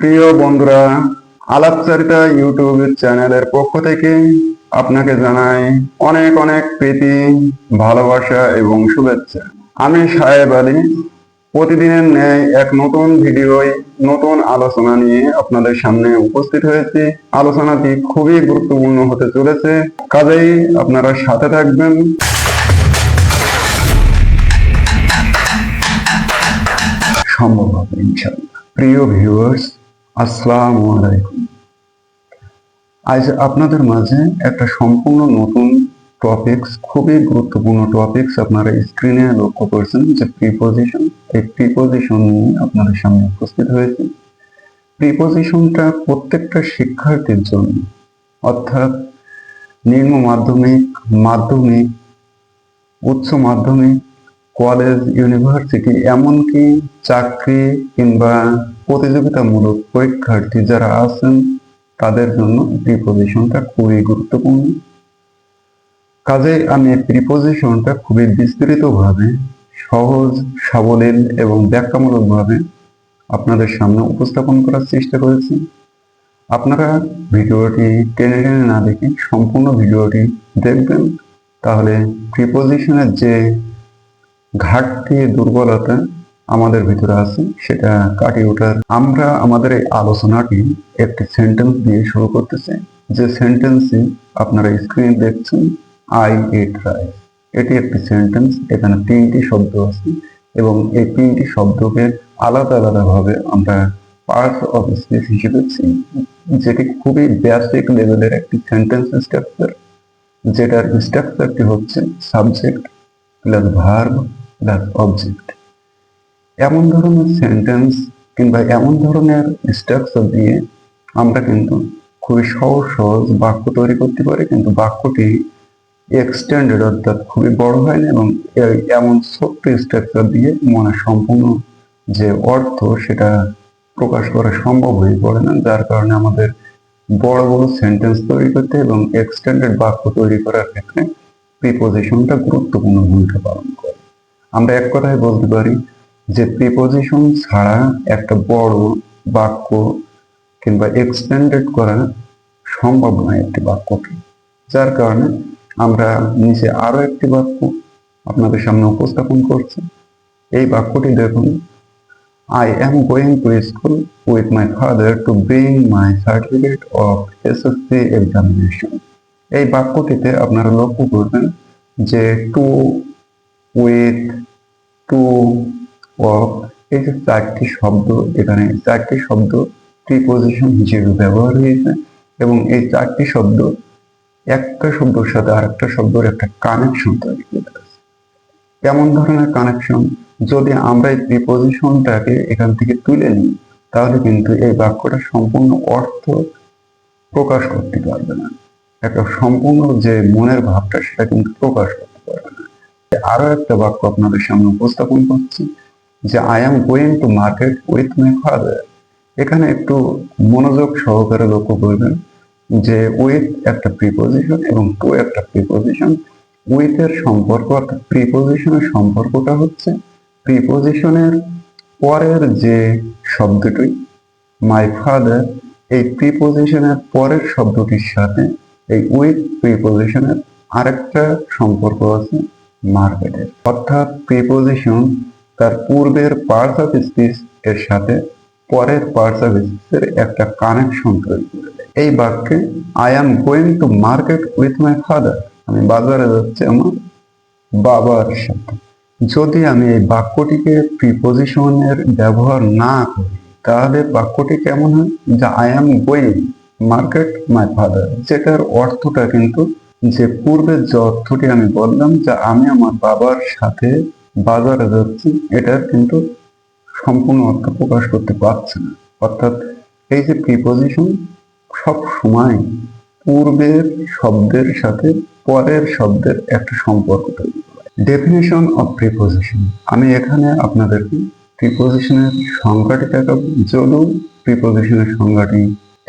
প্রিয় বন্ধুরা আলাপচারিতা ইউটিউব চ্যানেলের পক্ষ থেকে আপনাকে জানাই অনেক অনেক প্রীতি, ভালোবাসা এবং শুভেচ্ছা। আমি সাহেব আলী। প্রতিদিনের ন্যায় এক নতুন ভিডিওয় নতুন আলোচনা নিয়ে আপনাদের সামনে উপস্থিত হয়েছি। আলোচনাটি খুবই গুরুত্বপূর্ণ হতে চলেছে। কাজেই আপনারা সাথে থাকবেন। সম্ভব হবে প্রিয় ভিউয়ার্স আসসালামু আলাইকুম। আজ আপনাদের মাঝে একটা সম্পূর্ণ নতুন টপিকস খুবই গুরুত্বপূর্ণ টপিকস আপনারা স্ক্রিনে লক্ষ্য করছেন যে প্রিপোজিশন এই প্রিপোজিশন নিয়ে আপনাদের সামনে উপস্থিত হয়েছে। প্রিপোজিশনটা প্রত্যেকটা শিক্ষার্থীর জন্য, অর্থাৎ নিম্ন মাধ্যমিক মাধ্যমিক, উচ্চ মাধ্যমিক কলেজ ইউনিভার্সিটি এমনকি চাকরি কিংবা প্রতিযোগিতামূলক পরীক্ষার্থী যারা আছেন, তাদের জন্য প্রিপোজিশনটা খুবই গুরুত্বপূর্ণ। কাজে আমি প্রিপোজিশনটা খুবই বিস্তৃতভাবে, সহজ, সাবলীল এবং ব্যাখ্যামূলকভাবে আপনাদের সামনে উপস্থাপন করার চেষ্টা করেছি। আপনারা ভিডিওটি টেনে টেনে না দেখে সম্পূর্ণ ভিডিওটি দেখবেন, তাহলে প্রিপোজিশনের যে ঘাটতি, দুর্বলতা আমাদের ভিতরে আছে, সেটা কাটিয়ে ওঠার। আমরা, আমাদের এই আলোচনাটি একটি সেন্টেন্স দিয়ে শুরু করতে চাই যে সেন্টেন্সে আপনারা স্ক্রিন দেখছেন আই এট রাইস এটি একটি সেন্টেন্স এখানে তিনটি শব্দ আছে এবং এই তিনটি শব্দকে আলাদা আলাদা ভাবে আমরা পার্ট অফ স্পিচ হিসেবে চিনি যেটি খুবই বেসিক লেভেলের একটি সেন্টেন্স স্ট্রাকচার যেটার স্ট্রাকচারটি হচ্ছে subject plus verb plus object এমন ধরনের সেন্টেন্স কিংবা এমন ধরনের স্ট্রাকচার দিয়ে আমরা কিন্তু খুবই সহজ সহজ বাক্য তৈরি করতে পারি, কিন্তু বাক্যটি এক্সটেন্ডেড অর্থাৎ খুবই বড় হয় না এবং এমন ছোট্ট স্ট্রাকচার দিয়ে মনে সম্পূর্ণ যে অর্থ সেটা প্রকাশ করা সম্ভব হয়ে পড়ে না, যার কারণে আমাদের বড় বড় সেন্টেন্স তৈরি করতে এবং এক্সটেন্ডেড বাক্য তৈরি করার ক্ষেত্রে প্রিপোজিশনটা গুরুত্বপূর্ণ ভূমিকা পালন করে। আমরা এক কথায় বলতে পারি যে প্রিপোজিশন ছাড়া একটা বড় বাক্য কিংবা এক্সটেন্ডেড করা সম্ভব নয় একটি বাক্যকে। যার কারণে আমরা নিচে আরও একটি বাক্য আপনাদের সামনে উপস্থাপন করছি। এই বাক্যটি দেখুন I am going to school with my father to bring my certificate of SSC examination এই বাক্যটিতে আপনারা লক্ষ্য করবেন যে টু উইথ টু অফ এই যে চারটি শব্দ, এখানে চারটি শব্দ প্রিপোজিশন হিসেবে ব্যবহার হয়েছে এবং এই চারটি শব্দ একটা শব্দের সাথে আরেকটা শব্দের একটা কানেকশন তৈরি করে কেমন ধরনের কানেকশন যদি আমরা এই প্রিপোজিশনটাকে এখান থেকে তুলে নিই, তাহলে কিন্তু এই বাক্যটা সম্পূর্ণ অর্থ প্রকাশ করতে পারবে না। একটা সম্পূর্ণ যে মনের ভাবটা, সেটা কিন্তু প্রকাশ করতে পারবে না। আরও একটা বাক্য আপনাদের সামনে উপস্থাপন করছি। যে I am going to market with my father এখানে একটু মনোযোগ সহকারে লক্ষ্য করবেন যে উইথ একটা প্রিপোজিশন এবং টু একটা প্রিপোজিশন উইথ এর সম্পর্ক অর্থাৎ প্রিপোজিশনের সম্পর্কটা হচ্ছে প্রিপোজিশনের পরের যে শব্দটি মাই ফাদার এই প্রিপোজিশনের পরের শব্দটির সাথে এই উইথ প্রিপোজিশনের আরেকটা সম্পর্ক আছে মার্কেটের অর্থাৎ প্রিপোজিশন তার পূর্বের পার্টস অফ স্পিচ এর সাথে পরের পার্টস অফ স্পিচের একটা কানেকশন তৈরি করে। এই বাক্যে I am going to market with my father আমি বাজারে যাচ্ছি আমার বাবার সাথে। যদি আমি এই বাক্যটিকে প্রিপোজিশনের ব্যবহার না করি, তাহলে বাক্যটি কেমন হয়? যে I am going market my father যেটার অর্থটা কিন্তু, যে, পূর্বের যে অর্থটি আমি বললাম, যে, আমি আমার বাবার সাথে বাজারে যাচ্ছি এটার কিন্তু সম্পূর্ণ অর্থ প্রকাশ করতে পারছে না। অর্থাৎ এই যে প্রিপোজিশন সব সময় পূর্বের শব্দের সাথে পরের শব্দের একটা সম্পর্ক তৈরি ডেফিনেশন অফ প্রিপোজিশন আমি এখানে আপনাদেরকে প্রিপোজিশনের সংজ্ঞাটি দেখাবো। যদিও প্রিপোজিশনের সংজ্ঞাটি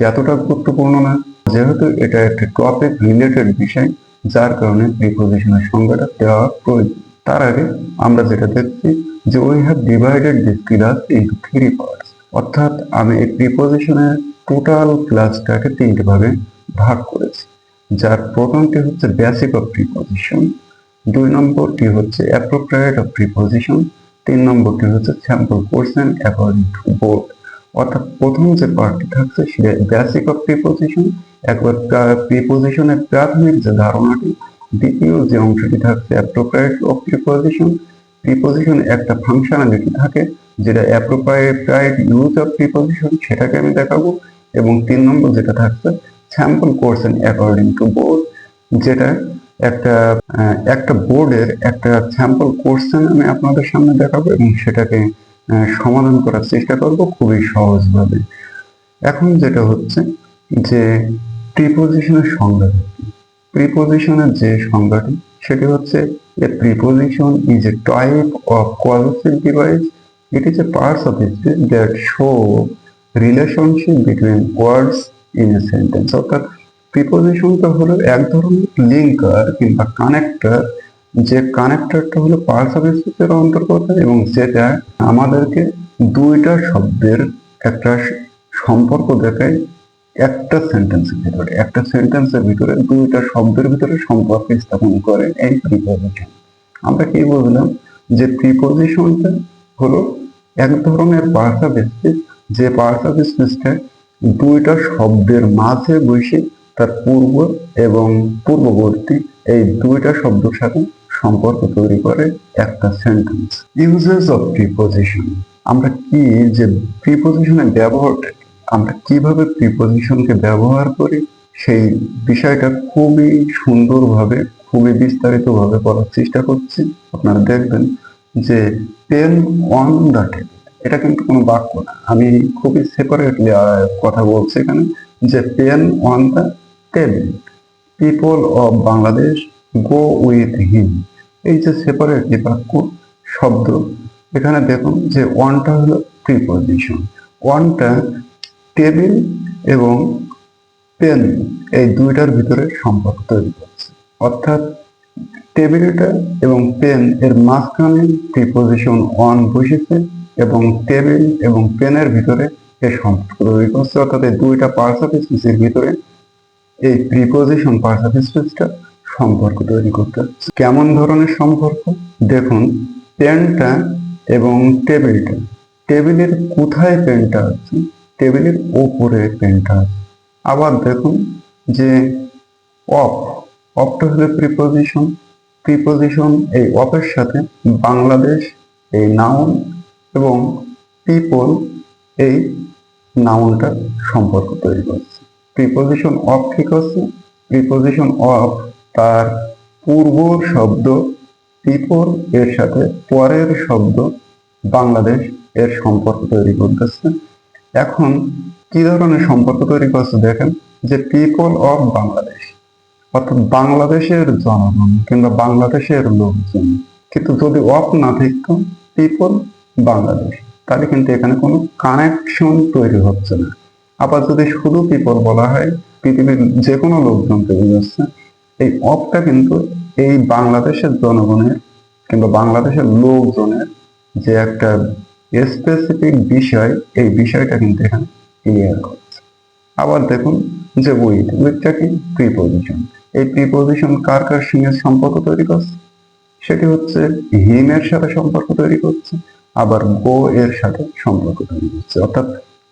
এতটা গুরুত্বপূর্ণ না, যেহেতু এটা একটি টপিক রিলেটেড বিষয়, যার কারণে প্রিপোজিশনের সংজ্ঞাটা দেওয়া প্রয়োজন। তার আগে আমরা যেটা দেখছি যে we have divided this class into three parts অর্থাৎ আমি এই প্রিপোজিশনের টোটাল ক্লাসটাকে তিনটে ভাগে ভাগ করেছি। যার প্রথমটি হচ্ছে বেসিক অফ প্রিপোজিশন দুই নম্বরটি হচ্ছে অ্যাপ্রোপ্রিয়েট অফ প্রিপোজিশন তিন নম্বরটি হচ্ছে স্যাম্পল কোর্সেন অ্যাকর্ডিং টু বোর্ড অর্থাৎ প্রথম যে পার্টটি থাকছে সেটা বেসিক অফ প্রিপোজিশন একবার প্রিপোজিশনের প্রাথমিক যে ধারণাটি দ্বিতীয় যে অংশটি থাকছে অ্যাপ্রোপ্রিয়েট অফ প্রিপোজিশন প্রিপোজিশন একটা ফাংশনালিটি থাকে, যেটা অ্যাপ্রোপ্রিয়েট ইউজ অফ প্রিপোজিশন সেটাকে আমি দেখাবো, এবং তিন নম্বর যেটা থাকছে স্যাম্পল কোর্সেন অ্যাকর্ডিং টু বোর্ড যেটা একটা একটা বোর্ডের একটা স্যাম্পল কোশ্চেন আমি আপনাদের সামনে দেখাবো, এবং সেটাকে সমাধান করার চেষ্টা করব খুবই সহজভাবে। এখন যেটা হচ্ছে যে প্রিপোজিশনের সংজ্ঞা। প্রিপোজিশনের যে সংজ্ঞাটি, সেটি হচ্ছে a preposition is a type of qualitative device it is a parts of speech that show relationship between words in a sentence অর্থাৎ প্রিপোজিশনটা হলো এক ধরনের লিঙ্কার কিংবা কানেক্টার যে কানেক্টরটা হলো পার্টস অফ স্পিচের অন্তর্গত এবং যেটা আমাদেরকে দুইটা শব্দের একটা সম্পর্ক দেখায়। একটা সেন্টেন্সের ভিতরে, একটা সেন্টেন্সের ভিতরে দুইটা শব্দের ভিতরে সম্পর্ক স্থাপন করে এই প্রিপোজিশন আমরা কি বললাম যে প্রিপোজিশনটা হলো এক ধরনের অফ স্পিচ যে পার্টস অফ স্পিচটা দুইটা শব্দের মাঝে বসে তার পূর্ব এবং পূর্ববর্তী এই দুইটা শব্দের সাথে সম্পর্ক তৈরি করে একটা সেন্টেন্স ইউজেস অফ প্রিপোজিশন আমরা কি যে প্রিপোজিশনের ব্যবহারটা? আমরা কীভাবে প্রিপোজিশনকে ব্যবহার করি, সেই বিষয়টা খুবই সুন্দরভাবে, খুবই বিস্তারিতভাবে বলার চেষ্টা করছি। আপনারা দেখবেন যে পেন অন দ্য টেবিল এটা কিন্তু কোনো বাক্য না। আমি খুবই সেপারেটলি কথা বলছি এখানে যে pen on the table people of Bangladesh go with him এই যে সেপারেটলি বাক্য, শব্দ, এখানে দেখুন যে ওয়ানটা হলো প্রিপোজিশন ওয়ানটা টেবিল এবং পেন এই দুইটার ভিতরে সম্পর্ক তৈরি করছে। অর্থাৎ টেবিলটা এবং পেন এর মাঝখানে প্রিপোজিশন ওয়ান বসেছে এবং টেবিল এবং পেনের ভিতরে এর সম্পর্ক তৈরি করছে। অর্থাৎ এই দুইটা স্পিচের ভিতরে এই প্রিপোজিশন স্পিচটা সম্পর্ক তৈরি করতে। কেমন ধরনের সম্পর্ক? দেখুন, পেনটা এবং টেবিলটা। টেবিলের কোথায় পেনটা আছে? টেবিলের উপরে পেনটা। আবার দেখুন যে অফ অফটা হলো প্রিপোজিশন। প্রিপোজিশন এই অফের সাথে বাংলাদেশ এই নাউন এবং পিপল এই নাউনটা সম্পর্ক তৈরি করছে। প্রিপোজিশন অফ ঠিক আছে, প্রিপোজিশন অফ তার পূর্ব শব্দ পিপল এর সাথে পরের শব্দ বাংলাদেশ এর সম্পর্ক তৈরি করতেছে। এখন কি ধরনের সম্পর্ক তৈরি করছে দেখেন? যে পিপল অফ বাংলাদেশ অর্থাৎ বাংলাদেশের জনগণ কিংবা বাংলাদেশের লোকজন। কিন্তু যদি অফ না থাকতো পিপল বাংলাদেশ তাহলে কিন্তু এখানে কোনো কানেকশন তৈরি হচ্ছে না। আবার যদি শুধু পিপল বলা হয়, পৃথিবীর যে কোনো লোকজনকে বোঝাচ্ছে এই অফটা কিন্তু এই বাংলাদেশের জনগণের কিংবা বাংলাদেশের লোকজনের যে একটা স্পেসিফিক বিষয়, এই বিষয়টা কিন্তু এখানে ক্লিয়ার করছে আবার দেখুন যে উইথ উইথটা কি প্রিপোজিশন এই প্রিপোজিশন কার কার সঙ্গে সম্পর্ক তৈরি করছে? সেটি হচ্ছে হিমের সাথে সম্পর্ক তৈরি করছে, আবার গো এর সাথে সম্পর্ক তৈরি করছে। অর্থাৎ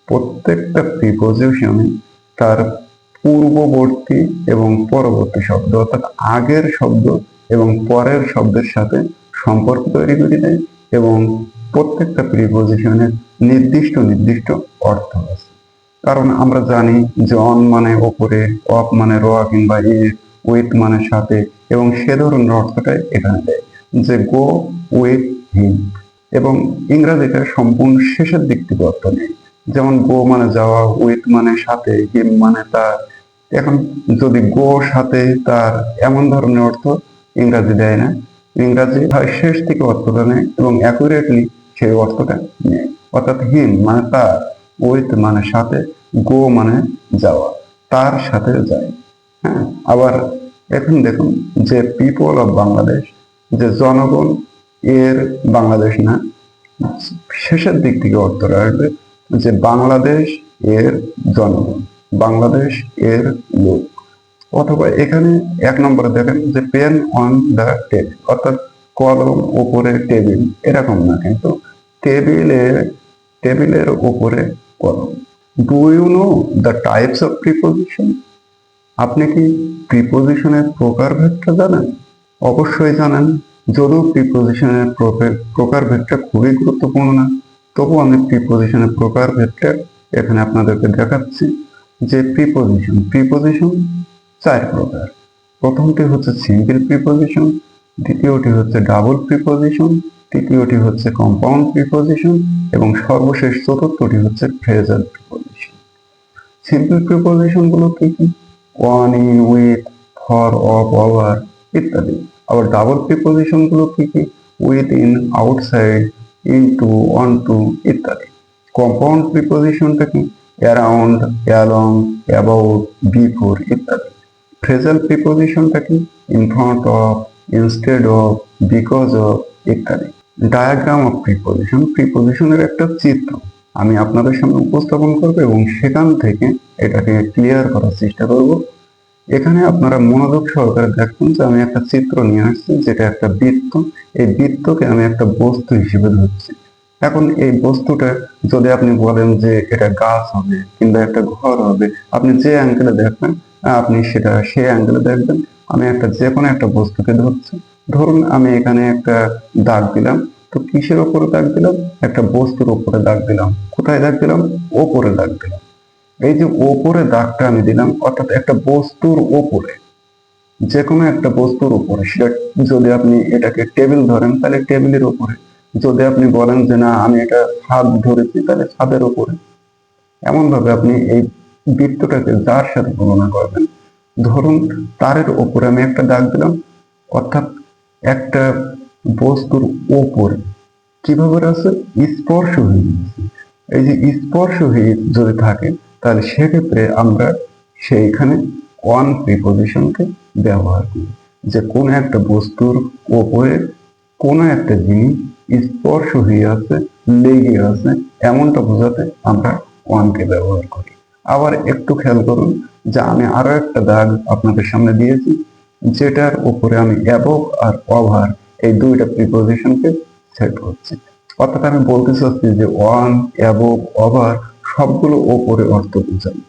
প্রত্যেকটা প্রিপোজিশনে তার পূর্ববর্তী এবং পরবর্তী শব্দ, অর্থাৎ আগের শব্দ এবং পরের শব্দের সাথে সম্পর্ক তৈরি করে দেয় এবং প্রত্যেকটা প্রিপোজিশনের নির্দিষ্ট নির্দিষ্ট অর্থ আছে। কারণ আমরা জানি যে অন মানে ওপরে অফ মানে র কিংবা এ উইথ মানে সাথে, এবং সে ধরনের অর্থটাই এখানে দেয়, যে গো উইথ হিম এবং ইংরাজিটা সম্পূর্ণ শেষের দিক থেকে অর্থ নেই যেমন গো মানে যাওয়া উইথ মানে সাথে হিম মানে তার। এখন যদি গো সাথে, তার এমন ধরনের অর্থ ইংরাজি দেয় না। ইংরাজি শেষ থেকে অর্থটা নেয় এবং অ্যাকুরেটলি সেই অর্থটা নেয়। অর্থাৎ হিম মানে তার উইথ মানে সাথে, গো মানে যাওয়া, তার সাথে যায়। হ্যাঁ? আবার এখন দেখুন যে পিপল অফ বাংলাদেশ যে জনগণ, এর বাংলাদেশ না, শেষের দিক থেকে অর্থ রাখবে যে বাংলাদেশ এর জনগণ, বাংলাদেশ এর লোক। অথবা এখানে এক নম্বরে দেখেন যে পেন অন দ্য টেবিল অর্থাৎ কলম উপরে টেবিল এরকম না কিন্তু টেবিলে, টেবিলের উপরে কলম do you know the types of preposition আপনি কি প্রিপোজিশনের প্রকারভেদটা জানেন? অবশ্যই জানেন, যদিও প্রিপোজিশনের প্রকারভেদটা খুবই গুরুত্বপূর্ণ তবু আমি প্রিপোজিশনের প্রকারভেদটা এখানে আপনাদেরকে দেখাচ্ছি। যে প্রিপোজিশন প্রিপোজিশন চার প্রকার। প্রথমটি হচ্ছে সিম্পল প্রিপোজিশন দ্বিতীয়টি হচ্ছে ডাবল প্রিপোজিশন তৃতীয়টি হচ্ছে কম্পাউন্ড প্রিপোজিশন এবং সর্বশেষ চতুর্থটি হচ্ছে ফ্রেজাল প্রিপোজিশন সিম্পল প্রিপোজিশনগুলো কি কি? One in with for of over ইত্যাদি। আবার ডাবল প্রিপোজিশনগুলো কি কি? Within outside into onto ইত্যাদি কম্পাউন্ড প্রিপোজিশনটা কি? অ্যারাউন্ড অ্যালং অ্যাবাউট বিফোর ইত্যাদি। ফ্রেজাল প্রিপোজিশনটা কি? In front of instead of because of ইত্যাদি। ডায়াগ্রাম অফ প্রিপোজিশন প্রিপোজিশনের একটা চিত্র আমি আপনাদের সামনে উপস্থাপন করব এবং সেখান থেকে এটাকে ক্লিয়ার করার চেষ্টা করব। এখানে আপনারা মনোযোগ সহকারে দেখুন যে আমি একটা চিত্র নিয়ে আসছি যেটা একটা বৃত্ত। এই বৃত্তকে আমি একটা বস্তু হিসেবে ধরছি। এখন এই বস্তুটা যদি আপনি বলেন যে এটা গাছ হবে কিংবা একটা ঘর হবে, আপনি যে অ্যাঙ্গেলে দেখবেন, আপনি সেটা সেই অ্যাঙ্গেলে দেখবেন। আমি একটা যে কোনো একটা বস্তুকে ধরছি। ধরুন আমি এখানে একটা দাগ দিলাম, তো কিসের ওপরে দাগ দিলাম? একটা বস্তুর ওপরে দাগ দিলাম। কোথায় দাগ দিলাম? ওপরে দাগ দিলাম। এই যে ওপরে দাগটা আমি দিলাম, অর্থাৎ একটা বস্তুর ওপরে যে কোনো একটা বস্তুর উপরে সেটা যদি আপনি এটাকে টেবিল ধরেন, তাহলে টেবিলের উপরে যদি আপনি বলেন যে না, আমি এটা ছাদ ধরেছি, তাহলে ছাদের উপরে এমন ভাবে আপনি এই বৃত্তটাকে যার সাথে তুলনা করবেন। ধরুন তারের ওপরে আমি একটা দাগ দিলাম, অর্থাৎ একটা বস্তুর ওপরে কীভাবে আছে স্পর্শ হয়ে গেছে এই যে স্পর্শ হয়ে যদি থাকে, তাহলে সেক্ষেত্রে আমরা সেইখানে অন প্রিপোজিশনকে ব্যবহার করি। যে কোন একটা বস্তুর ওপরে কোনো একটা জিনিস স্পর্শ হয়ে আছে, লেগে আছে, এমনটা বোঝাতে আমরা ওয়ানকে ব্যবহার করি। আবার একটু খেয়াল করুন যে আমি আরও একটা দাগ আপনাদের সামনে দিয়েছি। যেটার উপরে আমি অ্যাবভ আর ওভার এই দুইটা প্রিপোজিশনকে সেট করছি। অর্থাৎ আমি বলতে চাচ্ছি যে ওয়ান অ্যাবভ ওভার সবগুলো ওপরে অর্থ বোঝায়।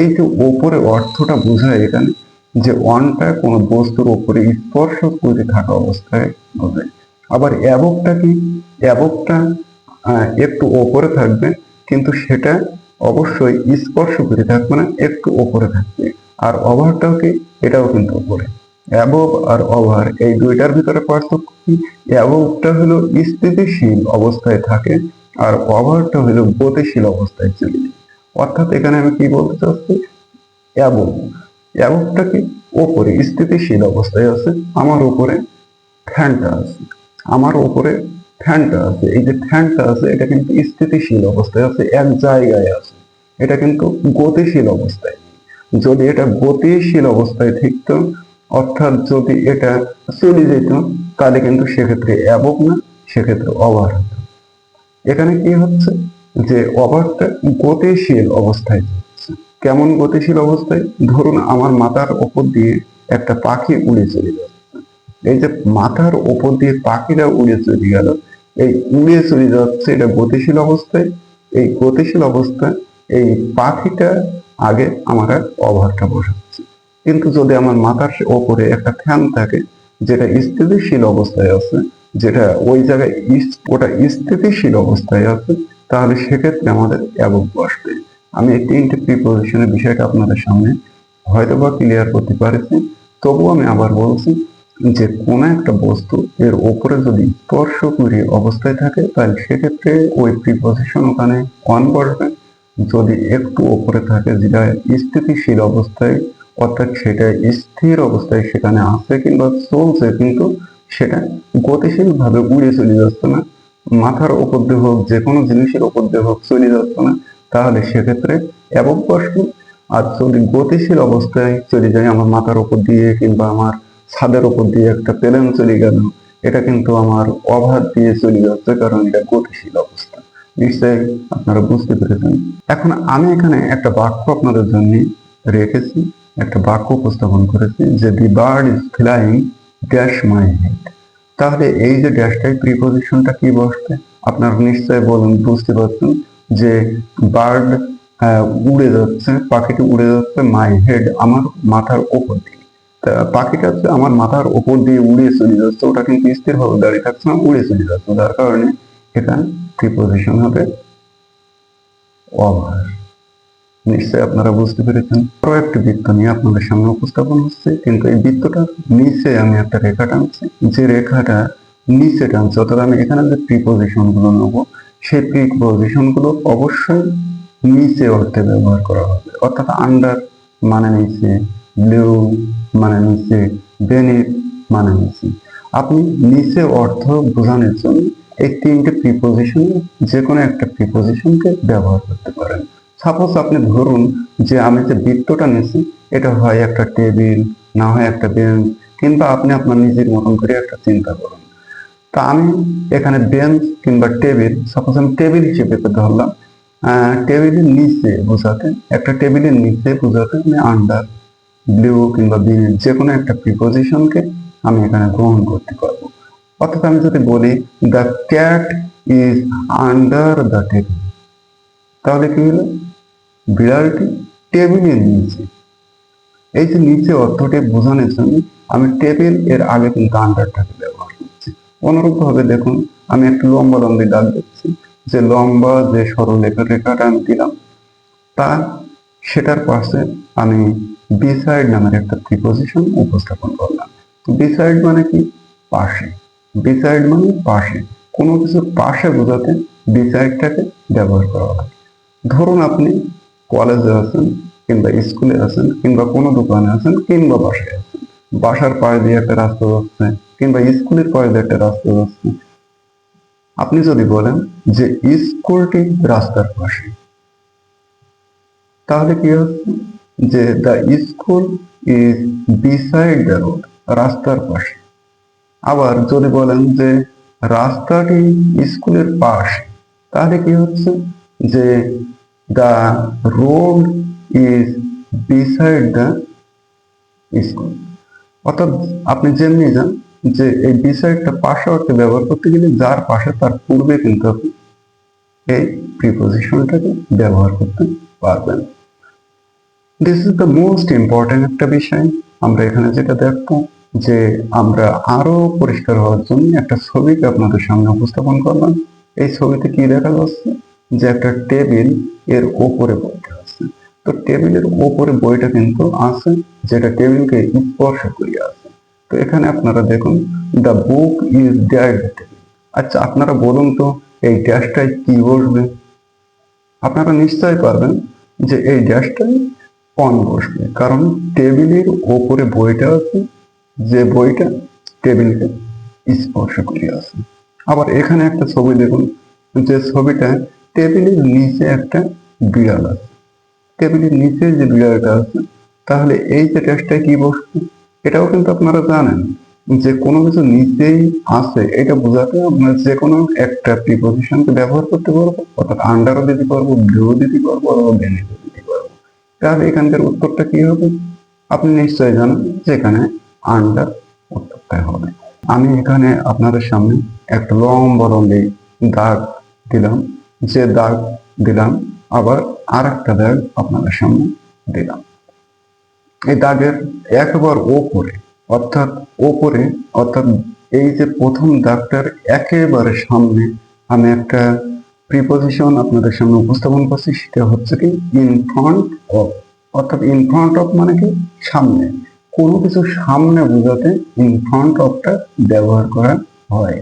এই যে ওপরে অর্থটা বোঝায় এখানে যে ওয়ানটা কোনো বস্তুর উপরে স্পর্শ করে থাকা অবস্থায় বোঝায় আবার অ্যাবভটা কি? অ্যাবভটা একটু ওপরে থাকবে, কিন্তু সেটা অবশ্যই স্পর্শ করে থাকবে না, একটু ওপরে থাকবে। আর ওভারটাও কি? এটাও কিন্তু উপরে। অ্যাবভ আর ওভার এই দুইটার ভিতরে পার্থক্য কি? অ্যাবভটা হলো স্থিতিশীল অবস্থায় থাকে আর ওভারটা হলো গতিশীল অবস্থায় চলে যায়। অর্থাৎ এখানে আমি কি বলতে চাচ্ছি? অ্যাবভ অ্যাবভটা কি? ওপরে স্থিতিশীল অবস্থায় আছে, আমার উপরে ফ্যানটা আছে। আমার উপরে ফ্যানটা আছে। এই যে ফ্যানটা আছে, এটা কিন্তু স্থিতিশীল অবস্থায় আছে, এক জায়গায় আছে। এটা কিন্তু গতিশীল অবস্থায়। যদি এটা গতিশীল অবস্থায় থাকতো, অর্থাৎ যদি এটা চলে যেত, তাহলে কিন্তু সেক্ষেত্রে অ্যাবক না, সেক্ষেত্রে ওভার হতো। এখানে কি হচ্ছে? যে ওভারটা গতিশীল অবস্থায় কেমন গতিশীল অবস্থায়? ধরুন আমার মাথার ওপর দিয়ে একটা পাখি উড়ে চলে যাচ্ছে এই যে মাথার ওপর দিয়ে পাখিটা উড়ে চলে গেল, এই উড়ে চলে যাচ্ছে এটা গতিশীল অবস্থায়। এই গতিশীল অবস্থায় এই পাখিটা আগে আমার ওভারটা বসাচ্ছে কিন্তু যদি আমার মাথার ওপরে একটা ফ্যান থাকে, যেটা স্থিতিশীল অবস্থায় আছে, যেটা ওই জায়গায় ওটা স্থিতিশীল অবস্থায় আছে, তাহলে সেক্ষেত্রে আমাদের অ্যাবক বসবে। আমি এই তিনটে প্রিপোজিশনের বিষয়টা আপনাদের সামনে হয়তো বা ক্লিয়ার করতে পারেছি। তবুও আমি আবার বলছি যে, কোনো একটা বস্তু এর ওপরে যদি স্পর্শ করে অবস্থায় থাকে, তাহলে সেক্ষেত্রে ওই প্রিপোজিশন ওখানে অন বসবে যদি একটু ওপরে থাকে, যেটা স্থিতিশীল অবস্থায়, অর্থাৎ সেটা স্থির অবস্থায় সেখানে আছে কিংবা চলছে, কিন্তু সেটা গতিশীল ভাবে উড়ে চলে যাচ্ছে না, মাথার ওপর দিয়ে হোক যে কোনো জিনিসের ওপর দিয়ে হোক চলে যাচ্ছে না, তাহলে সেক্ষেত্রে এবং বসবে আর যদি গতিশীল অবস্থায় চলে যায় আমার মাথার ওপর দিয়ে কিংবা আমার ছাদের ওপর দিয়ে একটা প্লেন চলে গেল, এটা কিন্তু আমার অভাব দিয়ে চলে যাচ্ছে, কারণ এটা গতিশীল অবস্থা। নিশ্চয়ই আপনারা বুঝতে পেরেছেন। এখন আমি এখানে একটা বাক্য আপনাদের জন্য রেখেছি, একটা বাক্য উপস্থাপন করেছি, যে the bird is flying dash my head তাহলে এই যে ড্যাশটাই প্রিপোজিশনটা কি বসবে আপনারা নিশ্চয়ই বলুন, বুঝতে পারছেন যে বার্ড উড়ে যাচ্ছে, পাখিটি উড়ে যাচ্ছে মাই হেড আমার মাথার ওপর দিয়ে। পাখিটা হচ্ছে আমার মাথার ওপর দিয়ে উড়ে চলে যাচ্ছে, ওটা কিন্তু স্থিরভাবে দাঁড়িয়ে থাকছে না, উড়ে চলে যাচ্ছে। যার কারণে এখানে প্রিপোজিশন হবে? ওভার নিশ্চয়ই আপনারা বুঝতে পেরেছেন। আরও একটি বৃত্ত নিয়ে আপনাদের সামনে উপস্থাপন হচ্ছে, কিন্তু এই বৃত্তটার নিচে আমি একটা রেখা টানছি। যে রেখাটা নিচে টানছে, অর্থাৎ আমি এখানে যে প্রিপোজিশনগুলো নেব, সেই প্রিপোজিশনগুলো অবশ্যই নিচে অর্থে ব্যবহার করা হবে। অর্থাৎ আন্ডার মানে নিচে ব্লু মানে নিচে বেনিট মানে নিচে। আপনি নিচে অর্থ বোঝানোর জন্য এই তিনটে প্রিপোজিশন যে কোনো একটা প্রিপোজিশনকে ব্যবহার করতে পারেন। সাপোজ আপনি ধরুন যে আমি যে বৃত্তটা নিয়েছি, এটা হয় একটা টেবিল, না হয় একটা বেঞ্চ কিংবা আপনি আপনার নিজের মতন করে একটা চিন্তা করুন। তা আমি এখানে বেঞ্চ কিংবা টেবিল সাপোজ আমি টেবিল হিসেবে ধরলাম টেবিলের নিচে বোঝাতে, একটা টেবিলের নিচে বোঝাতে আমি আন্ডার ব্লু কিংবা বিন যে কোনো একটা প্রিপোজিশনকে আমি এখানে গ্রহণ করতে পারব। অর্থাৎ আমি যদি বলি the cat is under the table তাহলে কি হলো? বিড়ালটি টেবিলের নিচে। এই যে নিচে অর্থটি বোঝানোর জন্য আমি টেবিলের আগে কিন্তু আন্ডারটাকে ব্যবহার করছি। অনুরূপ ভাবে দেখুন, আমি একটু লম্বা লম্বি দাগ দিচ্ছি যে লম্বা যে সরলরেখা রেখাটা আমি দিলাম, তা সেটার পাশে আমি বিসাইড নামের একটা প্রিপোজিশন উপস্থাপন করলাম। বিসাইড মানে কি? পাশে। বিসাইড মানে পাশে। কোনো কিছুর পাশে বোঝাতে বিসাইডটাকে ব্যবহার করা হয়। ধরুন আপনি কলেজে আছেন কিংবা স্কুলে আছেন কিংবা কোনো দোকানে আছেন কিংবা বাসায় আছেন। বাসার পায়ে দিয়ে একটা রাস্তা যাচ্ছে কিংবা স্কুলের পায়ে দিয়ে একটা রাস্তা যাচ্ছে। আপনি যদি বলেন যে স্কুলটি রাস্তার পাশে, তাহলে কি হচ্ছে? যে the school is beside the road রাস্তার পাশে। আবার যদি বলেন যে, রাস্তাটি স্কুলের পাশে। তাহলে কি হচ্ছে? যে the road is beside the school অর্থাৎ আপনি যেমনি যান যে এই বিসাইডটা পাশে অর্থে ব্যবহার করতে গেলে যার পাশে তার পূর্বে কিন্তু আপনি এই প্রিপোজিশনটাকে ব্যবহার করতে পারবেন। This is the most important একটা বিষয়। আমরা এখানে যেটা দেখব যে আমরা আরও পরিষ্কার হওয়ার জন্য একটা ছবিকে আপনাদের সামনে উপস্থাপন করলাম। এই ছবিতে কি দেখা যাচ্ছে? যে একটা টেবিলের ওপরে বইটা আছে। তো টেবিলের ওপরে বইটা কিন্তু আছে, যেটা টেবিলকে স্পর্শ করিয়া আছে। তো এখানে আপনারা দেখুন, দ্য বুক ইজ টেবিল আচ্ছা আপনারা বলুন তো, এই ড্যাশটায় কি বসবে? আপনারা নিশ্চয় পারবেন যে এই ড্যাশটাই অন বসবে, কারণ টেবিলের ওপরে বইটা আছে যে বইটা টেবিলকে স্পর্শ করে আছে। আবার এখানে একটা ছবি দেখুন, যে ছবিটা টেবিলের নিচে একটা বিড়াল আছে। টেবিলের নিচে যে বিড়ালটা আছে, তাহলে এই যে টেস্টটায় কি বসবে এটাও কিন্তু আপনারা জানেন যে কোনো কিছু নিচেই আছে, এটা বোঝাতে আমরা যে কোনো একটা প্রিপোজিশনকে ব্যবহার করতে পারব, অর্থাৎ আন্ডারও দিতে পারব ব্লু দিতে পারব অথবা বেনিটও দিতে পারব। তাহলে এখানকার উত্তরটা কি হবে? আপনি নিশ্চয়ই জানেন যে এখানে আন্ডার উত্তরটা হবে। আমি এখানে আপনাদের সামনে একটা লম্বা, লম্বি দাগ দিলাম। যে দাগ দিলাম, আবার আর একটা দাগ আপনাদের সামনে দিলাম। এই দাগের একবার ওপরে, অর্থাৎ ওপরে, অর্থাৎ এই যে প্রথম দাগটার একেবারে সামনে আমি একটা প্রিপোজিশন আপনাদের সামনে উপস্থাপন করছি, সেটা হচ্ছে কি ইন ফ্রন্ট অফ অর্থাৎ ইন ফ্রন্ট অফ মানে কি, সামনে। কোনো কিছু সামনে বোঝাতে ইন ফ্রন্ট অফটা ব্যবহার করা হয়।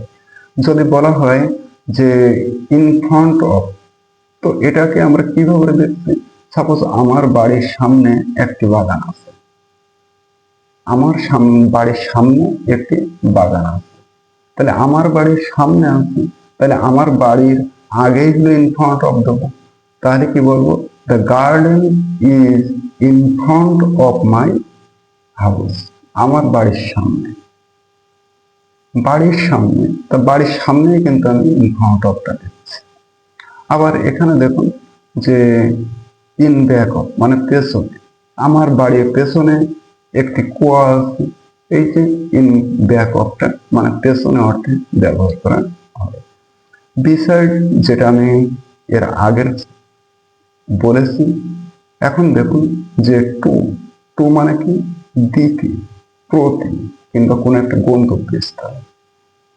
যদি বলা হয় যে ইন ফ্রন্ট অফ তো এটাকে আমরা কীভাবে দেখছি? সাপোজ আমার বাড়ির সামনে একটি বাগান আছে। আমার বাড়ির সামনে একটি বাগান আছে। তাহলে আমার বাড়ির সামনে আছে, তাহলে আমার বাড়ির আগেই হলো ইন ফ্রন্ট অফ দেবো, তাহলে কি বলব? The garden is in front of my house আমার বাড়ির সামনে। বাড়ির সামনে, তা বাড়ির সামনে কিন্তু আমি অফটা দিচ্ছি আবার এখানে দেখুন যে ইন ব্যাক অফ মানে পেছনে, আমার বাড়ির পেছনে একটি কুয়া আছে, এই যে ইন ব্যাক অফটা মানে পেছনে অর্থে ব্যবহার করা হবে। বিসাইড যেটা আমি এর আগের বলেছি, এখন দেখুন যে টু টু মানে কি? দিকে প্রতি, কিংবা কোনো একটা গন্তব্যস্থল,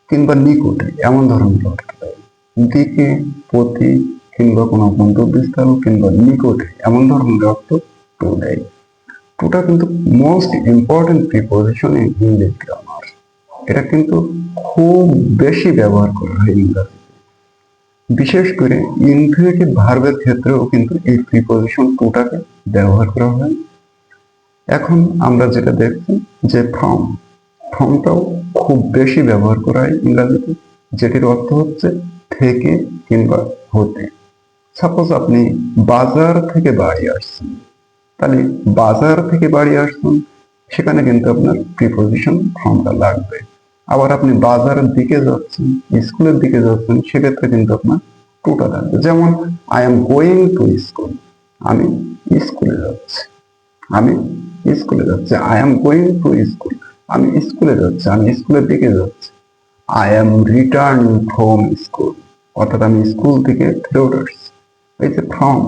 কিংবা নিকটে এমন ধরনের অর্থ দিকে প্রতি, কিংবা কোনো গন্তব্যস্থল, কিংবা নিকটে এমন ধরনের অর্থ টু দেয় টুটা কিন্তু most important preposition in English grammar এটা কিন্তু খুব বেশি ব্যবহার করা হয় ইংরেজিতে বিশেষ করে ইনফিনিটিভ ভার্বের ক্ষেত্রেও কিন্তু এই প্রিপোজিশন টুটাকে ব্যবহার করা হয়। এখন আমরা যেটা দেখছি যে ফ্রম, ফ্রমটাও খুব বেশি ব্যবহার করা হয় ইংরাজিতে, যেটির অর্থ হচ্ছে থেকে কিংবা হতে। সাপোজ আপনি বাজার থেকে বাড়ি আসছেন। তাহলে বাজার থেকে বাড়ি আসছেন সেখানে কিন্তু আপনার প্রিপোজিশন ফর্মটা লাগবে। আবার আপনি বাজারের দিকে যাচ্ছেন, স্কুলের দিকে যাচ্ছেন, সেক্ষেত্রে কিন্তু আপনার টুটা লাগবে। যেমন I am going to school আমি স্কুলে যাচ্ছি। আমি স্কুলে যাচ্ছি। I am going to school আমি স্কুলে যাচ্ছি, আমি স্কুলের দিকে যাচ্ছি। I am return from school অর্থাৎ আমি স্কুল থেকে ফেরত আসছি এই যে ফ্রম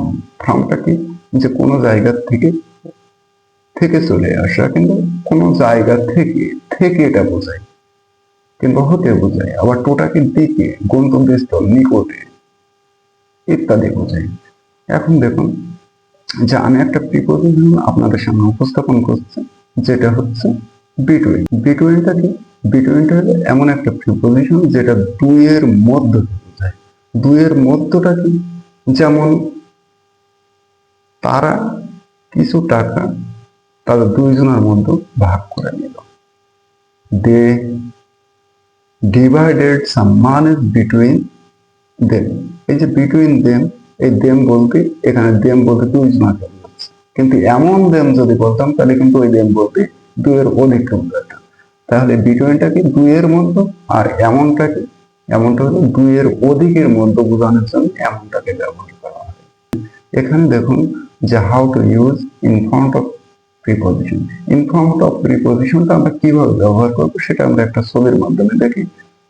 ফ্রমটা কি? যে কোনো জায়গা থেকে থেকে চলে আসা, কিন্তু কোনো জায়গা থেকে থেকে এটা বোঝায়। কিংবা হতে বোঝায়। আবার টোটাকে দিকে, গন্তব্যস্থল, নিকটে, ইত্যাদি বোঝায়। এখন দেখুন যে আমি একটা প্রিপোজিশন আপনাদের সামনে উপস্থাপন করছি, যেটা হচ্ছে বিটুইন বিটুইনটা কি? বিটুইনটা হলো এমন একটা প্রিপোজিশন যেটা দুইয়ের মধ্য বোঝায় দুইয়ের মধ্যটা কি? যেমন তারা কিছু টাকা তাদের দুইজনের মধ্যে ভাগ করে নিল। They divided some money between them এই যে বিটুইন দেম এই দেম বলতে, এখানে দেম বলতে দুইজনকে বোঝাচ্ছে কিন্তু এমন দেম যদি বলতাম, তাহলে কিন্তু ওই দেম বলতে দুইয়ের অধিককে বোঝাতো তাহলে বিটুইনটা কি দুইয়ের মধ্যে? আর এমনটাকে এমনটা হলো দুইয়ের অধিকের মধ্যে বোঝানোর জন্য এমনটাকে ব্যবহার করা হয়। এখানে দেখুন যে how to use in front of preposition in front of প্রিপোজিশনটা আমরা কীভাবে ব্যবহার করব, সেটা আমরা একটা ছবির মাধ্যমে দেখি।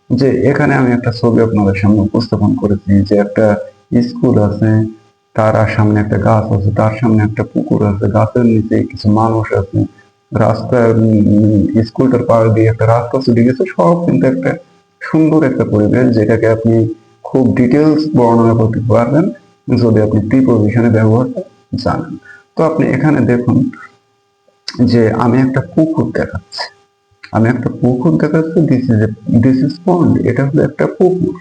যে এখানে আমি একটা ছবি আপনাদের সামনে উপস্থাপন করেছি, যে একটা স্কুল আছে, তার সামনে একটা গাছ আছে, তার সামনে একটা পুকুর আছে, গাছের নিচে কিছু মানুষ আছে রাস্তার স্কুলটার পাড় দিয়ে একটা রাস্তা চলে গেছে সব কিন্তু একটা সুন্দর একটা পরিবেশ, যেটাকে আপনি খুব ডিটেলস বর্ণনা করতে পারবেন যদি আপনি প্রিপোজিশনে ব্যবহারটা জানেন। তো আপনি এখানে দেখুন যে আমি একটা পুকুর দেখাচ্ছি। আমি একটা পুকুর দেখাচ্ছি this is this is pond এটা হলো একটা পুকুর।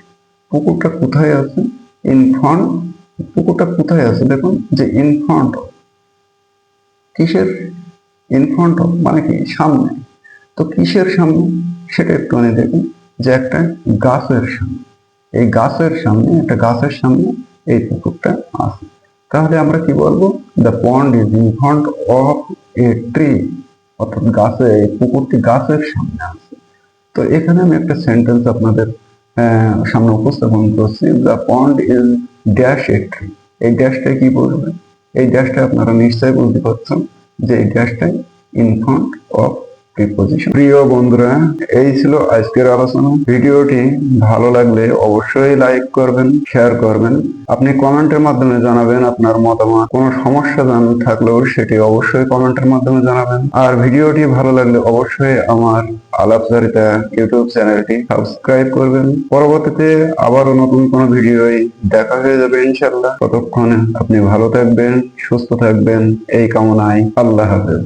পুকুরটা কোথায় আছে? ইন ফ্রন্ট পুকুরটা কোথায় আছে দেখুন, যে ইন ফ্রন্ট কিসের ইন ফ্রন্ট মানে কি, সামনে। তো কিসের সামনে? সেটা একটুখানি দেখুন, যে একটা গাছের সামনে। এই গাছের সামনে, একটা গাছের সামনে এই পুকুরটা আছে। তাহলে আমরা কি বলব? The pond is in front of a tree অর্থাৎ গাছে, এই পুকুরটি গাছের সামনে আছে। তো এখানে আমি একটা সেন্টেন্স আপনাদের সামনে উপস্থাপন করছি the pond is dash a tree এই ড্যাশটা কি বলবে? এই ড্যাশটা আপনারা নিশ্চয়ই বলতে পারছেন যে এই ড্যাশটাই ইন ফ্রন্ট অফ প্রিপোজিশন প্রিয় বন্ধুরা, এই ছিল আজকের আলোচনা। ভিডিওটি ভালো লাগলে অবশ্যই লাইক করবেন শেয়ার করবেন। আপনি কমেন্টের মাধ্যমে জানাবেন আপনার মতামত। কোনো সমস্যা জান থাকলেও সেটি অবশ্যই কমেন্টের মাধ্যমে জানাবেন। আর ভিডিওটি ভালো লাগলে অবশ্যই আমার আলাপচারিতা ইউটিউব চ্যানেলটি সাবস্ক্রাইব করবেন। পরবর্তীতে আবারও নতুন কোনো ভিডিওই দেখা হয়ে যাবে ইনশাল্লাহ ততক্ষণে আপনি ভালো থাকবেন, সুস্থ থাকবেন। এই কামনায় আল্লাহ হাফেজ।